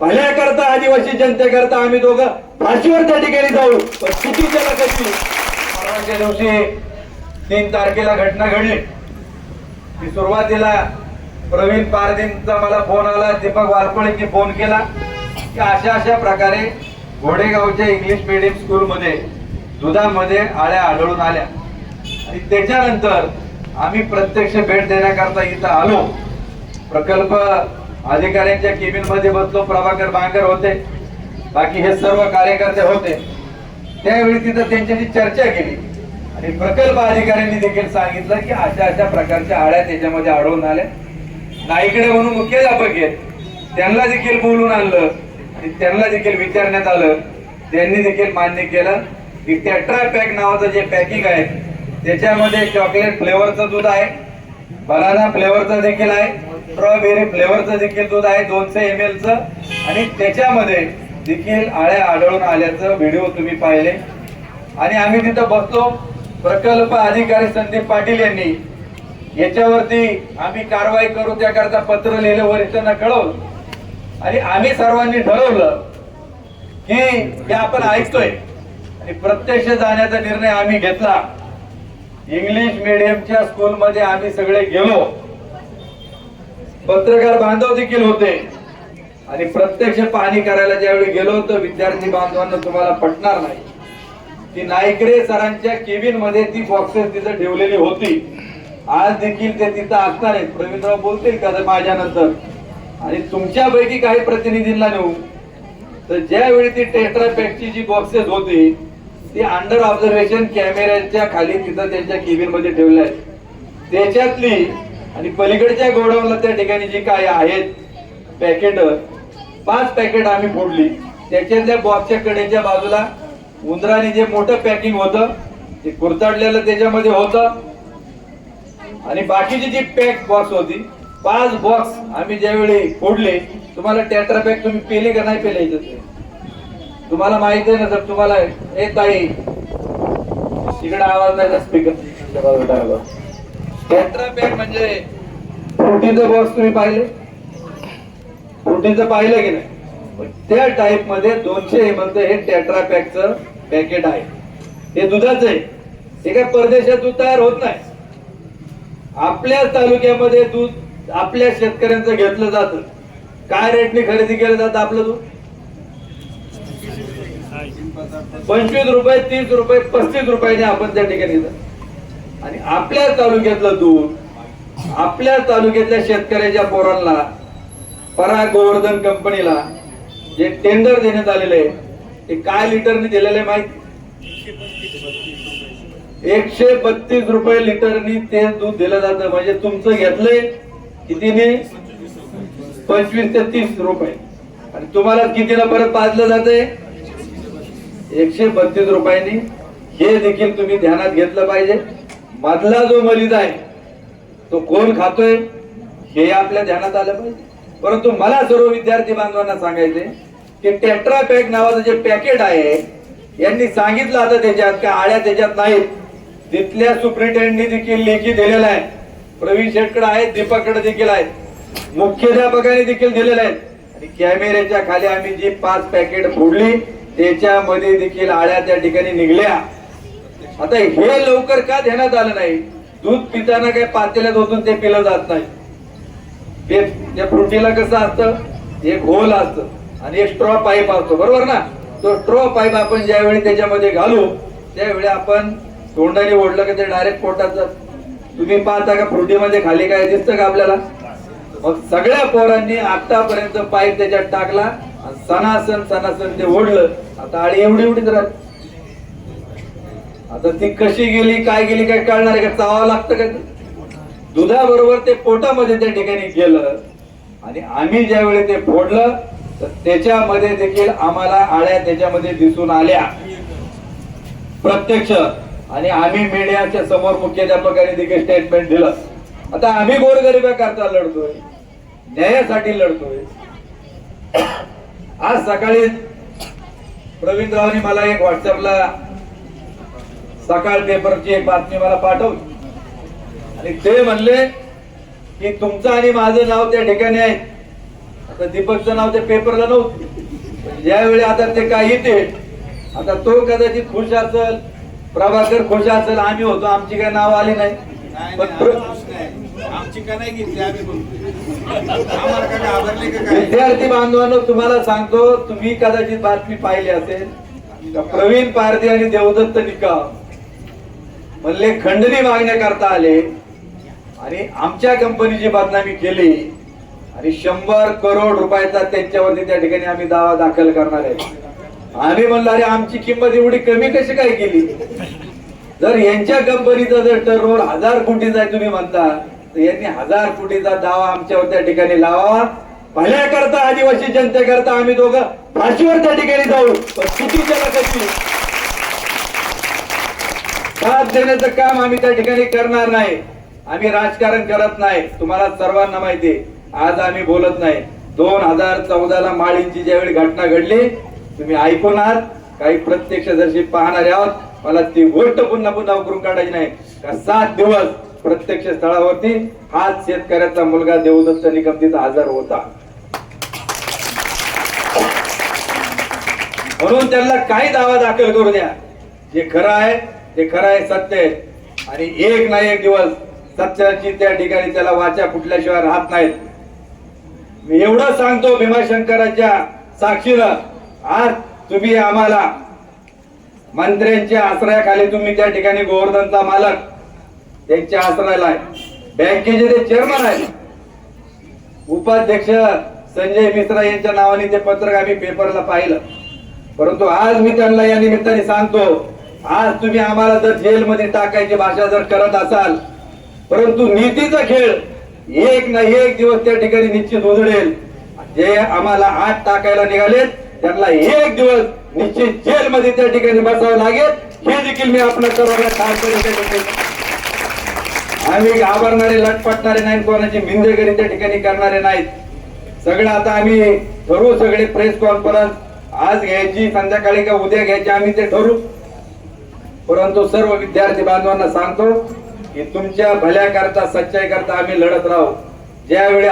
भल्याकरता आदिवासी जनतेकरता आम्ही दोघं फाशीवर त्या ठिकाणी जाऊ. पण किती त्याला कशी? परवाच्या दिवशी तीन तारखेला घटना घडली. की सुरुवातीला प्रवीण पारदीनचा मला फोन आला दीपक वारपळेंनी फोन केला की अशा अशा प्रकारे घोडेगावच्या इंग्लिश मिडियम स्कूलमध्ये दुधामध्ये आळ्या आढळून आल्या. आणि त्याच्यानंतर आम्ही प्रत्यक्ष भेट देण्याकरता इथं आलो. प्रकल्प अधिकाऱ्यांच्या केबिनमध्ये बसलो प्रभाकर बांगर होते. बाकी हे सर्व कार्यकर्ते होते. त्यावेळी तिथं त्यांच्याशी चर्चा केली. आणि प्रकल्प अधिकाऱ्यांनी देखील सांगितलं की अशा अशा प्रकारच्या आळ्या त्याच्यामध्ये आढळून आल्या. नाईकडे म्हणून मुख्याध्यापक आहेत. त्यांना देखील बोलून आणलं. आणि त्यांना देखील विचारण्यात आलं. त्यांनी देखील मान्य केलं की टेट्रा पॅक नावाचं जे पॅकिंग आहे त्याच्यामध्ये चॉकलेट फ्लेवरचं दूध आहे. बनाना फ्लेवरचं देखील आहे. स्ट्रॉबेरी फ्लेवरचं देखील दूध आहे दोनशे एम च. आणि त्याच्यामध्ये देखील आळ्या आढळून आल्याचं व्हिडिओ तुम्ही पाहिले. आणि आम्ही तिथं बसतो. प्रकल्प अधिकारी संदीप पाटील यांनी याच्यावरती आम्ही कारवाई करू त्याकरता पत्र लिहिलं वरिष्ठांना कळवलं. आणि आम्ही सर्वांनी ठरवलं की हे आपण ऐकतोय. आणि प्रत्यक्ष जाण्याचा निर्णय आम्ही घेतला. इंग्लिश मिडियमच्या स्कूलमध्ये आम्ही सगळे गेलो. पत्रकार बांधव देखील होते. आणि प्रत्यक्ष पाहणी करायला ज्यावेळी गेलो तर विद्यार्थी बांधवांना तुम्हाला पटणार नाही. ती नायकरे सरांच्या केबिनमध्ये ती बॉक्सेस तिथं ठेवलेली होती. आज देखील ते तिथं असणार आहेत. प्रवीणराव बोलतील का माझ्या माझ्यानंतर? आणि तुमच्यापैकी काही प्रतिनिधींना नेऊ. तर ज्यावेळी ती टेट्रापॅकची जी बॉक्सेस होती ती अंडर ऑब्झर्वेशन कॅमेऱ्याच्या खाली तिथं त्यांच्या केबिनमध्ये ठेवल्या आहेत त्याच्यातली आणि पलीकडच्या गोडाऊनला त्या ठिकाणी जी काय आहेत पॅकेट पाच पॅकेट आम्ही फोडली. त्याच्यातल्या बॉक्सच्या कडेच्या बाजूला उंदराने जे मोठं पॅकिंग होतं ते कुरताडलेलं त्याच्यामध्ये होतं. आणि बाकीची जी पॅक बॉक्स होती पाच बॉक्स आम्ही ज्यावेळी फोडले तुम्हाला टॅट्रा पॅक तुम्ही पेले का नाही पेले याच्यात तुम्हाला माहीत आहे ना सर तुम्हाला येत ताई इकडे आवाज नाही स्पीकर टॅट्रा पॅक म्हणजे फ्रुटीचं बॉक्स तुम्ही पाहिले? फ्रुटीचं पाहिलं की नाही? त्या टाईपमध्ये दोनशे एम हे टेट्रा पॅकचं पॅकेट आहे. हे दुधाचं आहे. हे काय परदेशात दूध तयार होत नाही. आपल्या तालुक्यामध्ये दूध आपल्या शेतकऱ्यांचं घेतलं जातं. काय रेटने खरेदी केलं जातं आपलं दूध? पंचवीस रुपये तीस रुपये पस्तीस रुपयाने आपण त्या ठिकाणी आणि आपल्या तालुक्यातलं दूध आपल्या तालुक्यातल्या शेतकऱ्याच्या पोरांना पराग गोवर्धन कंपनीला जे टेंडर देण्यात आलेलं आहे ते काय लिटरने दिलेलं आहे माहीत? एकशे बत्तीस रुपये लिटरनी ते दूध दिलं जातं. म्हणजे तुमचं घेतलंय कितीने? पंचवीस ते तीस रुपये. आणि तुम्हाला कितीला परत पाजलं जातंय? एकशे बत्तीस रुपयांनी हे देखील तुम्ही ध्यानात घेतलं पाहिजे. मधला जो मरीज आहे तो कोण खातोय हे आपल्या ध्यानात आलं पाहिजे. परंतु मला सर्व विद्यार्थी बांधवांना सांगायचे की टेट्रा पॅक नावाचं जे पॅकेट आहे यांनी सांगितलं आता त्याच्यात का आळ्या त्याच्यात नाहीत. तिथल्या सुप्रिटेंडनी देखील लेखी दिलेला आहे. प्रवीण शेटकडे आहेत दीपककडे देखील आहेत. मुख्याध्यापकांनी देखील दिलेले आहेत आणि कॅमेऱ्याच्या खाली आम्ही जी पाच पॅकेट फोडली त्याच्यामध्ये देखील आळ्या त्या ठिकाणी निघल्या. आता हे लवकर का देण्यात आलं नाही? दूध पिताना काही पातेल्यात होतून ते पिलं जात नाही. ते त्या फ्रुटीला कसं असतं? एक होल असतं आणि एक स्ट्रॉ पाईप असतो. बरोबर ना? तो स्ट्रॉ पाईप आपण ज्यावेळी त्याच्यामध्ये घालू त्यावेळी आपण तोंडाने ओढलं का ते डायरेक्ट पोटात जात. तुम्ही पाहता का फ्रुटीमध्ये खाली काय दिसतं का आपल्याला? मग सगळ्या पोरांनी आतापर्यंत पाईप त्याच्यात टाकला. सणासन सणासन ते ओढलं. आता आळी एवढी एवढीच राहत. आता ती कशी गेली काय गेली काय कळणार आहे का? चावा लागतं का? दुधाबरोबर ते पोटामध्ये त्या ठिकाणी गेलं. आणि आम्ही ज्यावेळी ते फोडलं तर त्याच्यामध्ये देखील आम्हाला आळ्या त्याच्यामध्ये दिसून आल्या. प्रत्यक्ष. आणि आम्ही मीडियाच्या समोर मुख्याध्यापकाने देखील स्टेटमेंट दिलं. आता आम्ही गोरगरिबा करता लढतोय. न्यायासाठी लढतोय. आज सकाळी प्रवीणरावने मला एक व्हॉट्सअपला सकाळ पेपरची एक बातमी मला पाठवली. आणि ते म्हणले की तुमचं आणि माझं नाव त्या ठिकाणी आहे. आता दीपकचं नाव त्या पेपरला नव्हतं. यावेळी ज्यावेळी आता ते काही ते आता तो कदाचित खुश असेल प्रभाकर खुश असेल आम्ही होतो आमची काय नाव आली नाही, पण आमची का नाही घेतली? आम्ही आम्हाला का घाबरले का काय? विद्यार्थी बांधवांनो तुम्हाला सांगतो तुम्ही कदाचित बातमी पाहिली असेल. का प्रवीण पारधी आणि देवदत्त निकम. म्हणले खंडणी मागण्याकरता आले. आणि आमच्या कंपनीची बदनामी केली. आणि शंभर करोड रुपयाचा त्यांच्यावरती त्या ठिकाणी आम्ही दावा दाखल करणार आहे. आम्ही म्हणलं अरे आमची किंमत एवढी कमी कशी काय केली? जर यांच्या कंपनीचा जर टर्नओव्हर हजार कोटीचा आहे तुम्ही म्हणता. यांनी हजार कोटीचा दावा आमच्यावर त्या ठिकाणी लावावा. भल्याकरता आदिवासी जनतेकरता आम्ही दोघं फाशीवर त्या ठिकाणी जाऊ. पण किती कशी साथ देण्याचं काम आम्ही त्या ठिकाणी करणार नाही. आम्ही राजकारण करत नाही. तुम्हाला सर्वांना माहिती आहे. आज आम्ही बोलत नाही. दोन हजार चौदाला माळींची ज्यावेळी घटना घडली तुम्ही ऐकून आहात काही प्रत्यक्षदर्शी पाहणारे आहोत. मला ती गोष्ट पुन्हा पुन्हा उकरून काढायची नाही. का सात दिवस प्रत्यक्ष स्थळावरती हाच शेतकऱ्याचा मुलगा देवदत्त निकम तिथं हजर होता. म्हणून त्यांना काही दावा दाखल करू द्या. जे खरं आहे ते खरं आहे सत्य आहे. आणि एक ना एक दिवस सत्याची त्या ठिकाणी त्याला वाचा फुटल्याशिवाय राहत नाहीत. मी एवढं सांगतो भीमाशंकराच्या साक्षीनं आज तुम्ही आम्हाला मंत्र्यांच्या आश्रयाखाली तुम्ही त्या ठिकाणी गोवर्धनचा मालक त्यांच्या आश्रयाला आहे. बँकेचे ते चेअरमन आहेत. उपाध्यक्ष संजय मिश्रा यांच्या नावाने ते पत्रक आम्ही पेपरला पाहिलं. परंतु आज मी त्यांना या निमित्ताने सांगतो आज तुम्ही आम्हाला जर जेलमध्ये टाकायची भाषा जर करत असाल परंतु नीतीचा खेळ एक ना एक दिवस त्या ठिकाणी निश्चित उजळेल जे आम्हाला आत टाकायला निघालेत त्यांना एक दिवस निश्चित जेलमध्ये त्या ठिकाणी बसावं लागेल. हे देखील मी आपलं सर्वांना सांगतो. आम्ही घाबरणारे लटपटणारे नाही कोणाची मिंदेगरी त्या ठिकाणी करणारे नाहीत. सगळं आता आम्ही ठरवू सगळे प्रेस कॉन्फरन्स आज घ्यायची संध्याकाळी का उद्या घ्यायची आम्ही ते ठरवू. परंतु सर्व विद्यार्थी बांधवांना सांगतो की तुमच्या भल्या करता सच्चाई करता आम्ही लढत राहू. ज्यावेळी